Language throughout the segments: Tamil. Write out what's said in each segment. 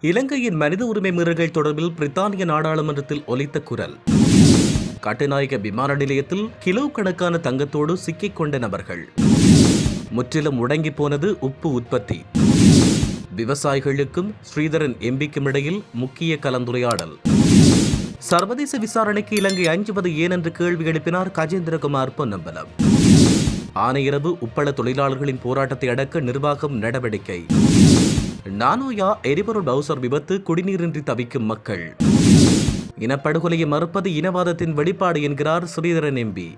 இலங்கையின் மனித உரிமை மீறல்கள் தொடர்பில் பிரித்தானிய நாடாளுமன்றத்தில் ஒலித்த குரல். கட்டுநாயக விமான நிலையத்தில் கிலோ கணக்கான தங்கத்தோடு சிக்கிக் கொண்ட நபர்கள். முற்றிலும் முடங்கி போனது உப்பு உற்பத்தி. விவசாயிகளுக்கும் ஸ்ரீதரன் எம்பிக்கும் இடையில் முக்கிய கலந்துரையாடல். சர்வதேச விசாரணைக்கு இலங்கை அஞ்சுவது ஏன் என்று கேள்வி எழுப்பினார் கஜேந்திரகுமார் பொன்னம்பலம். ஆனையிரவு உப்பள தொழிலாளர்களின் போராட்டத்தை அடக்க நிர்வாகம் நடவடிக்கை. நானோயா எரிபொருள் பவுசர் விபத்து குடிநீரின்றி தவிக்கும் மக்கள். இனப்படுகொலையை மறுப்பது இனவாதத்தின் வெளிப்பாடு என்கிறார் ஸ்ரீதரன் எம்பி.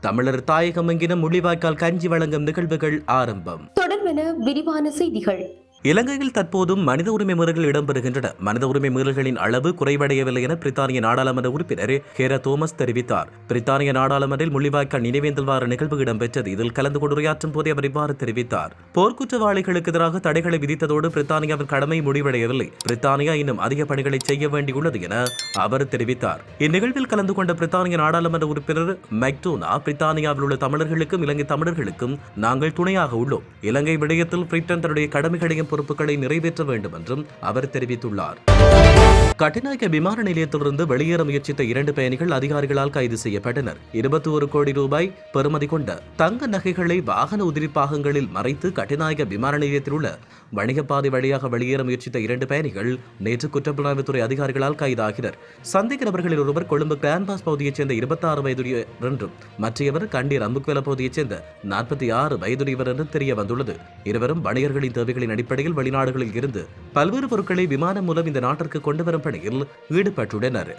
தமிழர் தாயகம் எங்கின முள்ளிவாய்க்கால் கஞ்சி வழங்கும் நிகழ்வுகள் ஆரம்பம். தொடர்பென விரிவான செய்திகள். இலங்கையில் தற்போதும் மனித உரிமை மீறல்கள் இடம்பெறுகின்றன. மனித உரிமை மீறல்களின் அளவு குறைவடையவில்லை என பிரித்தானிய நாடாளுமன்ற உறுப்பினர் ஹேரா தோமஸ் தெரிவித்தார். பிரித்தானிய நாடாளுமன்றில் முள்ளிவாய்க்கால் நினைவேந்தல் வார நிகழ்வு இடம்பெற்றது. இதில் கலந்து கொண்டு உரையாற்றும் போதே அவர் இவ்வாறு தெரிவித்தார். போர்க்குற்றவாளிகளுக்கு எதிராக தடைகளை விதித்ததோடு பிரித்தானியாவின் கடமை முடிவடையவில்லை. பிரித்தானியா இன்னும் அதிக பணிகளை செய்ய வேண்டியுள்ளது என அவர் தெரிவித்தார். இந்நிகழ்வில் கலந்து கொண்ட பிரித்தானிய நாடாளுமன்ற உறுப்பினர் மெக்டோனா பிரித்தானியாவில் உள்ள தமிழர்களுக்கும் இலங்கை தமிழர்களுக்கும் நாங்கள் துணையாக உள்ளோம். இலங்கை விடயத்தில் பிரிட்டன் தன்னுடைய கடமைகளையும் பொறுப்புகளை நிறைவேற்ற வேண்டும் என்றும் அவர் தெரிவித்துள்ளார். கட்டுநாயக்க விமான நிலையத்திலிருந்து வெளியேற முயற்சித்த இரண்டு பயணிகள் அதிகாரிகளால் கைது செய்யப்பட்டனர். இருபத்தி ஒரு கோடி ரூபாய் பெறுமதி கொண்ட தங்க நகைகளை வாகன உதிரி பாகங்களில் மறைத்து கட்டுநாயக்க விமான நிலையத்தில் உள்ள வணிகப்பாதை வழியாக வெளியேற முயற்சித்த இரண்டு பயணிகள் நேற்று குற்றப்புலனாய்வுத்துறை அதிகாரிகளால் கைதாகினர். சந்தேக நபர்களில் ஒருவர் கொழும்பு கிராண்ட்பாஸ் பகுதியைச் சேர்ந்த இருபத்தி ஆறு வயதுடையவர் என்றும் மற்றையவர் கண்டீர் அம்புக்வெல பகுதியைச் சேர்ந்த நாற்பத்தி ஆறு வயதுடையவர் என்றும் தெரிய வந்துள்ளது இருவரும் வணிகர்களின் தேவைகளின் அடிப்படையில் வெளிநாடுகளில் இருந்து பல்வேறு பொருட்களை விமானம் மூலம் இந்த நாட்டிற்கு கொண்டு வரும் பணியில் ஈடுபட்டுள்ளனர்.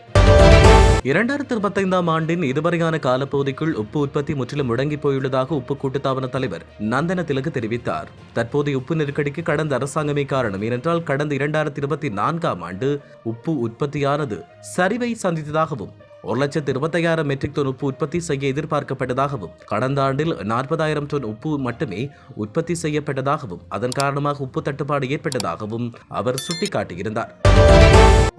இரண்டாயிரத்தி இருபத்தைந்தாம் ஆண்டின் இதுவரையான காலப்பகுதிக்குள் உப்பு உற்பத்தி முற்றிலும் முடங்கி போயுள்ளதாக உப்பு கூட்டுத்தாபன தலைவர் நந்தன திலகு தெரிவித்தார். தற்போதைய உப்பு நெருக்கடிக்கு கடந்த அரசாங்கமே காரணம். ஏனென்றால் கடந்த இரண்டாயிரத்தி இருபத்தி நான்காம் ஆண்டு உப்பு உற்பத்தியானது சரிவை சந்தித்ததாகவும் ஒரு லட்சத்து இருபத்தையாயிரம் மெட்ரிக் டன் உப்பு உற்பத்தி செய்ய எதிர்பார்க்கப்பட்டதாகவும் கடந்த ஆண்டில் நாற்பதாயிரம் டன் உப்பு மட்டுமே உற்பத்தி செய்யப்பட்டதாகவும் அதன் காரணமாக உப்பு தட்டுப்பாடு ஏற்பட்டதாகவும் அவர் சுட்டிக்காட்டியிருந்தார்.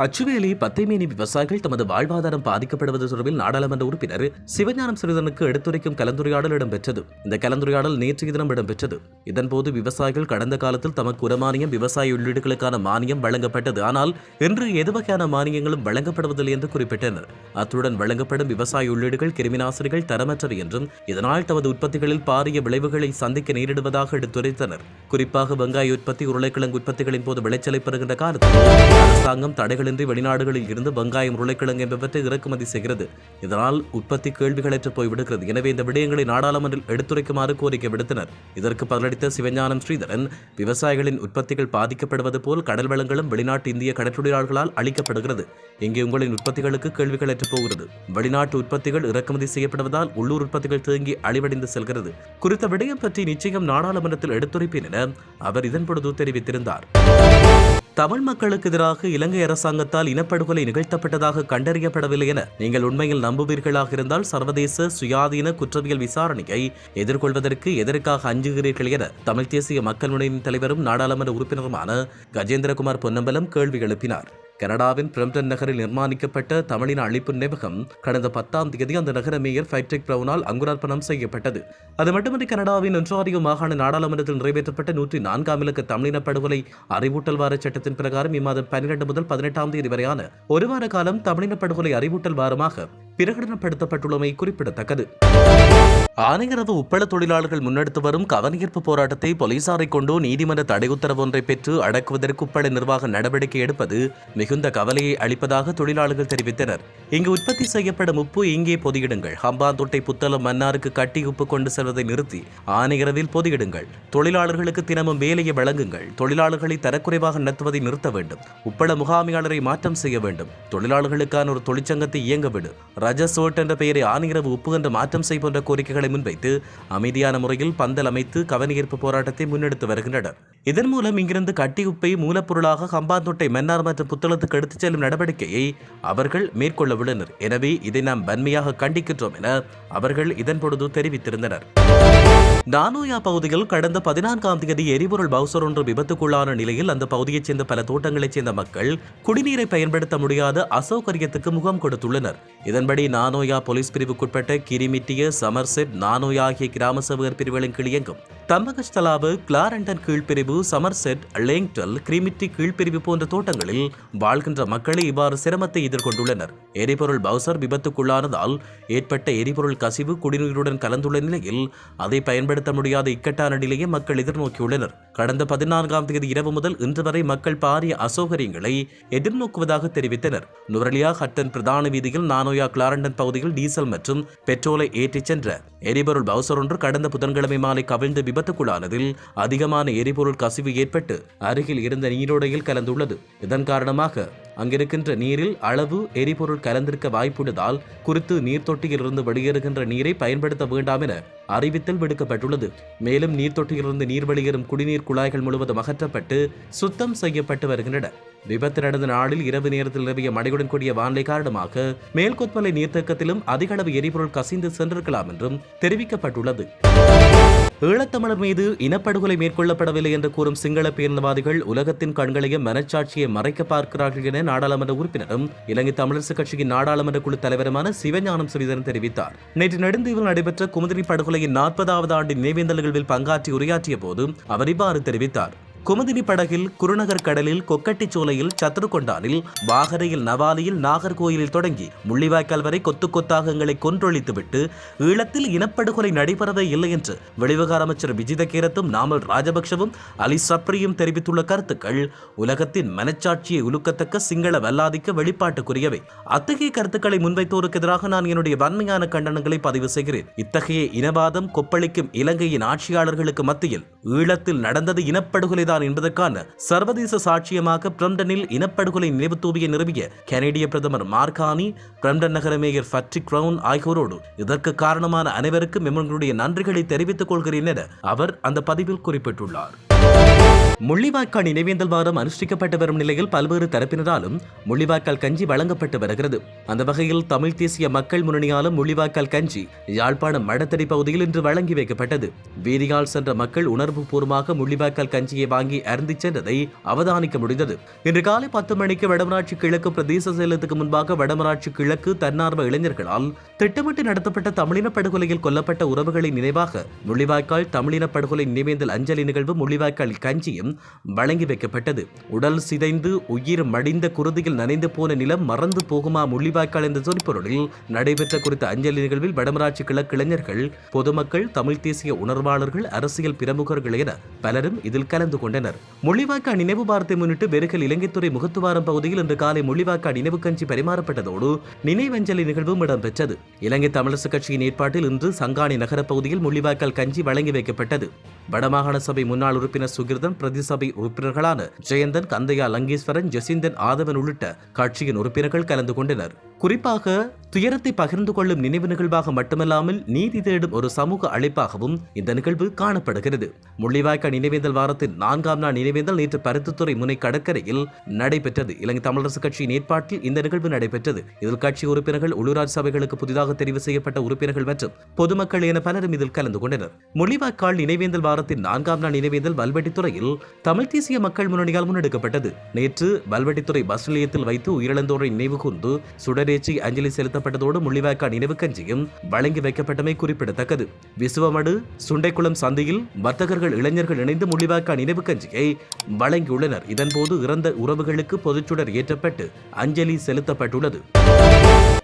அச்சுவேலி பத்தைமேனி விவசாயிகள் தமது வாழ்வாதாரம் பாதிக்கப்படுவது தொடர்பில் நாடாளுமன்ற உறுப்பினர் சிவஞானம் சிறிதனுக்கு எடுத்துரைக்கும் கலந்துரையாடல் இடம்பெற்றது. இந்த கலந்துரையாடல் நேற்றைய தினம் இடம்பெற்றது. இதன்போது விவசாயிகள் கடந்த காலத்தில் தமக்கு உரமானியம் விவசாய உள்ளீடுகளுக்கான மானியம் வழங்கப்பட்டது. ஆனால் இன்று எது வகையான மானியங்களும் வழங்கப்படுவதில்லை என்று குறிப்பிட்டனர். அத்துடன் வழங்கப்படும் விவசாய உள்ளீடுகள் கிருமிநாசினிகள் தரமற்றவை என்றும் இதனால் தமது உற்பத்திகளில் பாரிய விளைவுகளை சந்திக்க நேரிடுவதாக எடுத்துரைத்தனர். குறிப்பாக வெங்காய உற்பத்தி உருளைக்கிழங்கு உற்பத்திகளின் போது விளைச்சலை பெறுகின்ற காலத்தில் அரசாங்கம் தடைகளின்றி வெளிநாடுகளில் இருந்து வெங்காயம் உருளைக்கிழங்கு என்பவற்றை இறக்குமதி செய்கிறது. இதனால் உற்பத்தி கேள்விகளற்று போய்விடுகிறது. எனவே இந்த விடயங்களை நாடாளுமன்றில் எடுத்துரைக்குமாறு கோரிக்கை விடுத்தனர். இதற்கு பதிலளித்த சிவஞானம் ஸ்ரீதரன் விவசாயிகளின் உற்பத்திகள் பாதிக்கப்படுவது போல் கடல் வளங்களும் வெளிநாட்டு இந்திய கடற்றொழிலாளர்களால் அளிக்கப்படுகிறது இங்கே உங்களின் உற்பத்திகளுக்கு கேள்விகளற்று போகிறது. வெளிநாட்டு உற்பத்திகள் இறக்குமதி செய்யப்படுவதால் உள்ளூர் உற்பத்திகள் தேங்கி அழிவடைந்து செல்கிறது. குறித்த விடயம் பற்றி நிச்சயம் நாடாளுமன்றத்தில் எடுத்துரைப்பேன் என அவர் இதன் பொழுது தெரிவித்திருந்தார். தமிழ் மக்களுக்கு எதிராக இலங்கை அரசாங்கத்தால் இனப்படுகொலை நிகழ்த்தப்பட்டதாக கண்டறியப்படவில்லை என நீங்கள் உண்மையில் நம்புவீர்களாக இருந்தால் சர்வதேச சுயாதீன குற்றவியல் விசாரணையை எதிர்கொள்வதற்கு எதற்காக அஞ்சுகிறீர்கள் என தமிழ் தேசிய மக்கள் முன்னணியின் தலைவரும் நாடாளுமன்ற உறுப்பினருமான கஜேந்திரகுமார் பொன்னம்பலம் கேள்வி எழுப்பினார். கனடாவின் பிரம்டன் நகரில் நிர்மாணிக்கப்பட்ட தமிழின அழிப்பு நினைவகம் கடந்த பத்தாம் தேதி அந்த நகர மேயர் ஃபைட்ரிக் பிரவுனால் அங்குரார்ப்பணம் செய்யப்பட்டது. அது மட்டுமின்றி கனடாவின் ஒன்றாரியோ மாகாண நாடாளுமன்றத்தில் நிறைவேற்றப்பட்ட நூற்றி நான்காம் இலக்க தமிழின படுகொலை அறிவூட்டல் வார சட்டத்தின் பிரகாரம் இம்மாதம் பன்னிரண்டு முதல் பதினெட்டாம் தேதி வரையான ஒரு வார காலம் தமிழின படுகொலை அறிவூட்டல் வாரமாக பிரகடனப்படுத்தப்பட்டுள்ளமை குறிப்பிடத்தக்கது. ஆணையரது உப்பள தொழிலாளர்கள் முன்னெடுத்து வரும் கவனஈர்ப்பு போராட்டத்தை போலீசாரை கொண்டு நீதிமன்ற தடை உத்தரவு ஒன்றை பெற்று அடக்குவதற்கு உப்பள நிர்வாக நடவடிக்கை எடுப்பது மிகுந்த கவலையை அளிப்பதாக தொழிலாளர்கள் தெரிவித்தனர். இங்கு உற்பத்தி செய்யப்படும் உப்பு இங்கே பொதியிடுங்கள். ஹம்பாந்தோட்டை புத்தளம் மன்னாருக்கு கட்டி உப்பு கொண்டு செல்வதை நிறுத்தி ஆணையரவில் பொதியிடுங்கள். தொழிலாளர்களுக்கு தினமும் வேலையை வழங்குங்கள். தொழிலாளர்களை தரக்குறைவாக நடத்துவதை நிறுத்த வேண்டும். உப்பள முகாமையாளரை மாற்றம் செய்ய வேண்டும். தொழிலாளர்களுக்கான ஒரு தொழிற்சங்கத்தை இயங்க விடு. ரஜசோட் என்ற பெயரை ஆணையரவு உப்பு என்று மாற்றம் செய்ய போன்ற கோரிக்கைகளை முன்வைத்து அமைதியான முறையில் பந்தல் அமைத்து கவனஈர்ப்பு போராட்டத்தை முன்னெடுத்து வருகின்றனர். இதன் மூலம் இங்கிருந்து கட்டி உப்பை மூலப்பொருளாக ஹம்பாந்தோட்டை மன்னார் மற்றும் புத்தளத்துக்கு எடுத்துச் செல்லும் நடவடிக்கையை அவர்கள் மேற்கொள்ள உள்ளனர். எனவே இதை நாம் வன்மையாக கண்டிக்கின்றோம் என அவர்கள் இதன் பொழுது தெரிவித்திருந்தனர். நானோயா பகுதியில் கடந்த பதினான்காம் தேதி எரிபொருள் பவுசர் ஒன்று விபத்துக்குள்ளான நிலையில் அந்த பகுதியைச் சேர்ந்த பல தோட்டங்களைச் சேர்ந்த மக்கள் குடிநீரை பயன்படுத்த முடியாத அசௌகரியத்துக்கு முகம் கொடுத்துள்ளனர். இதன்படி நானோயா போலீஸ் பிரிவுக்குட்பட்ட கிரிமிட்டிய சமர்செட் நானோயா ஆகிய கிராம சேவகர் பிரிவுகளின் கீழ் இயங்கும் தம்பகஸ்தலாவு கிளாரண்டன் கீழ்ப்பிரிவு சமர்செட் லேங்டல் கிரிமிட்டி கீழ்ப்பிரிவு போன்ற தோட்டங்களில் வாழ்கின்ற மக்களே இவ்வாறு சிரமத்தை எதிர்கொண்டுள்ளனர். எரிபொருள் பவுசர் விபத்துக்குள்ளானதால் ஏற்பட்ட எரிபொருள் கசிவு குடிநீருடன் கலந்துள்ள நிலையில் அதை பயன்படுத்த முடியாத இக்கட்டான நிலையை மக்கள் எதிர்நோக்கியுள்ளனர். கடந்த பதினான்காம் தேதி இரவு முதல் இன்று வரை மக்கள் பாரிய அசௌகரியங்களை எதிர்நோக்குவதாக தெரிவித்தனர். நுரலியா ஹட்டன் பிரதான வீதியில் நானோயா கிளாரண்டன் பகுதியில் டீசல் மற்றும் பெட்ரோலை ஏற்றிச் சென்ற எரிபொருள் பவுசர் ஒன்று கடந்த புதன்கிழமை மாலை கவிழ்ந்து விபத்துக்குள்ளானதில் அதிகமான எரிபொருள் கசிவு ஏற்பட்டு அருகில் இருந்த நீரோடையில் கலந்துள்ளது. இதன் காரணமாக அங்கிருக்கின்ற நீரில் அளவு எரிபொருள் கலந்திருக்க வாய்ப்புள்ளதால் குறித்து நீர்த்தொட்டியிலிருந்து வெளியேறுகின்ற நீரை பயன்படுத்த வேண்டாம் என அறிவித்தல் விடுக்கப்பட்டுள்ளது. மேலும் நீர்த்தொட்டியிலிருந்து நீர் வெளியேறும் குடிநீர் குழாய்கள் முழுவதும் அகற்றப்பட்டு சுத்தம் செய்யப்பட்டு வருகின்றன. விபத்து நடந்த நாளில் இரவு நேரத்தில் நிலவிய மழையுடன் கூடிய வானிலை காரணமாக மேல்கொத்மலை நீர்த்தேக்கத்திலும் அதிக அளவு எரிபொருள் கசிந்து சென்றிருக்கலாம் என்றும் தெரிவிக்கப்பட்டுள்ளது. ஈழத்தமிழர் மீது இனப்படுகொலை மேற்கொள்ளப்படவில்லை என்று கூறும் சிங்கள பேரினவாதிகள் உலகத்தின் கண்களையும் மனச்சாட்சியை மறைக்க பார்க்கிறார்கள் என நாடாளுமன்ற உறுப்பினரும் இலங்கை தமிழரசுக் கட்சியின் நாடாளுமன்ற குழு தலைவருமான சிவஞானம் ஸ்ரீதரன் தெரிவித்தார். நேற்று நெடுந்தீவில் நடைபெற்ற குமுதிரி படுகொலையின் நாற்பதாவது ஆண்டு நினைவேந்தல்களில் பங்காற்றி உரையாற்றிய போது அவர் இவ்வாறு தெரிவித்தார். குமுதினி படகில் குருநகர் கடலில் கொக்கட்டிச்சோலையில் சத்ருகொண்டானில் வாகரையில் நவாலியில் நாகர்கோயிலில் தொடங்கி முள்ளிவாய்க்கால் வரை கொத்து கொத்தாக எங்களை கொன்றொழித்துவிட்டு ஈழத்தில் இனப்படுகொலை நடைபெறவே இல்லை என்று வெளிவிவகார அமைச்சர் விஜித கேரத்தும் நாமல் ராஜபக்ஷவும் அலி சப்ரியும் தெரிவித்துள்ள கருத்துக்கள் உலகத்தின் மனச்சாட்சியை உலுக்கத்தக்க சிங்கள வல்லாதிக்க வெளிப்பாட்டுக்குரியவை. அத்தகைய கருத்துக்களை முன்வைத்தோருக்கு எதிராக நான் என்னுடைய வன்மையான கண்டனங்களை பதிவு செய்கிறேன். இத்தகைய இனவாதம் கொப்பளிக்கும் இலங்கையின் ஆட்சியாளர்களுக்கு மத்தியில் ஈழத்தில் நடந்தது இனப்படுகொலை தான் என்பதற்கான சர்வதேச சாட்சியமாக பிரம்டனில் இனப்படுகொலை நினைவு தூவியை நிறுவிய கனேடிய பிரதமர் மார்கானி பிரம்டன் நகர மேயர் ஃபட்ரி கிரவுன் ஆகியோரோடு இதற்கு காரணமான அனைவருக்கும் எங்களுடைய நன்றிகளை தெரிவித்துக் கொள்கிறேன் என அவர் அந்த பதிவில் குறிப்பிட்டுள்ளார். முள்ளிவாய்க்கால் நினைவேந்தல் வாரம் அனுஷ்டிக்கப்பட்டு வரும் நிலையில் பல்வேறு தரப்பினராலும் முள்ளிவாய்க்கால் கஞ்சி வழங்கப்பட்டு வருகிறது. அந்த வகையில் தமிழ் தேசிய மக்கள் முன்னணியாலும் முள்ளிவாய்க்கால் கஞ்சி யாழ்ப்பாணம் மடத்தடி பகுதியில் இன்று வழங்கி வைக்கப்பட்டது. வீதியால் சென்ற மக்கள் உணர்வு பூர்வமாக முள்ளிவாய்க்கால் கஞ்சியை வாங்கி அருந்திச் சென்றதை அவதானிக்க முடிந்தது. இன்று காலை பத்து மணிக்கு வடமராட்சி கிழக்கு பிரதேச செயலத்துக்கு முன்பாக வடமராட்சி கிழக்கு தன்னார்வ இளைஞர்களால் திட்டமிட்டு நடத்தப்பட்ட தமிழின படுகொலையில் கொல்லப்பட்ட உறவுகளின் நினைவாக முள்ளிவாய்க்கால் தமிழின படுகொலை நினைவேந்தல் அஞ்சலி நிகழ்வு முள்ளிவாய்க்கால் கஞ்சியும் வழங்கி வைக்கப்பட்டது. உடல் சிதைந்து உயிர் மடிந்த குருதியில் நனைந்து போன நிலம் மறந்து போகுமா முள்ளிவாய்க்கால் என்ற சொற்பொருளில் நடைபெற்ற குறித்த அஞ்சலி நிகழ்வில் வடமராட்சி கிழக்கு இளைஞர்கள் பொதுமக்கள் தமிழ் தேசிய உணர்வாளர்கள் அரசியல் பிரமுகர்கள் என பலரும் இதில் கலந்து கொண்டனர். முள்ளிவாய்க்கால் நினைவு வாரத்தை முன்னிட்டு வெறுகல் இலங்கைத்துறை முகத்துவாரம் பகுதியில் இன்று காலை முள்ளிவாய்க்கால் நினைவு கஞ்சி பரிமாறப்பட்டதோடு நினைவஞ்சலி நிகழ்வும் இடம்பெற்றது. இலங்கை தமிழரசுக் கட்சியின் ஏற்பாட்டில் இன்று சங்காணி நகர பகுதியில் முள்ளிவாய்க்கால் கஞ்சி வழங்கி வைக்கப்பட்டது. வடமாகாண சபை முன்னாள் உறுப்பினர் சுகிர்தன் பிரதி சபை உறுப்பினர்களான ஜெயந்தன் கந்தையா லங்கேஸ்வரன் ஜெசிந்தன் ஆதவன் உள்ளிட்ட கட்சியின் உறுப்பினர்கள் கலந்து கொண்டனர். குறிப்பாக துயரத்தை பகிர்ந்து கொள்ளும் நினைவு நிகழ்வாக மட்டுமல்லாமல் நீதி தேடும் ஒரு சமூக அழைப்பாகவும் இந்த நிகழ்வு காணப்படுகிறது. முள்ளிவாய்க்கால் நினைவேந்தல் வாரத்தின் நான்காம் நாள் நினைவேந்தல் நேற்று பருத்தித்துறை முனை கடற்கரையில் நடைபெற்றது. இலங்கை தமிழரசு கட்சியின் ஏற்பாட்டில் இந்த நிகழ்வு நடைபெற்றது. இதில் கட்சி உறுப்பினர்கள் உள்ளூராட்சி சபைகளுக்கு புதிதாக தெரிவு செய்யப்பட்ட உறுப்பினர்கள் மற்றும் பொதுமக்கள் என பலரும் இதில் கலந்து கொண்டனர். முள்ளிவாய்க்கால் நினைவேந்தல் வாரத்தின் நான்காம் நாள் நினைவேந்தல் வல்வெட்டித்துறையில் தமிழ் தேசிய மக்கள் முன்னணியால் முன்னெடுக்கப்பட்டது. நேற்று வல்வெட்டித்துறை பஸ் நிலையத்தில் வைத்து உயிரிழந்தோரை நினைவு கூர்ந்து பேச்சு அஞ்சலி செலுத்தப்பட்டதோடு முள்ளிவாய்க்கா நினைவு கஞ்சியும் வழங்கி வைக்கப்பட்டமை குறிப்பிடத்தக்கது. விசுவமடு சுண்டைக்குளம் சந்தையில் வர்த்தகர்கள் இளைஞர்கள் இணைந்து முள்ளிவாய்க்கா நினைவு கஞ்சியை வழங்கியுள்ளனர். இதன்போது இறந்த உறவுகளுக்கு பொதுச்சுடர் ஏற்றப்பட்டு அஞ்சலி செலுத்தப்பட்டுள்ளது.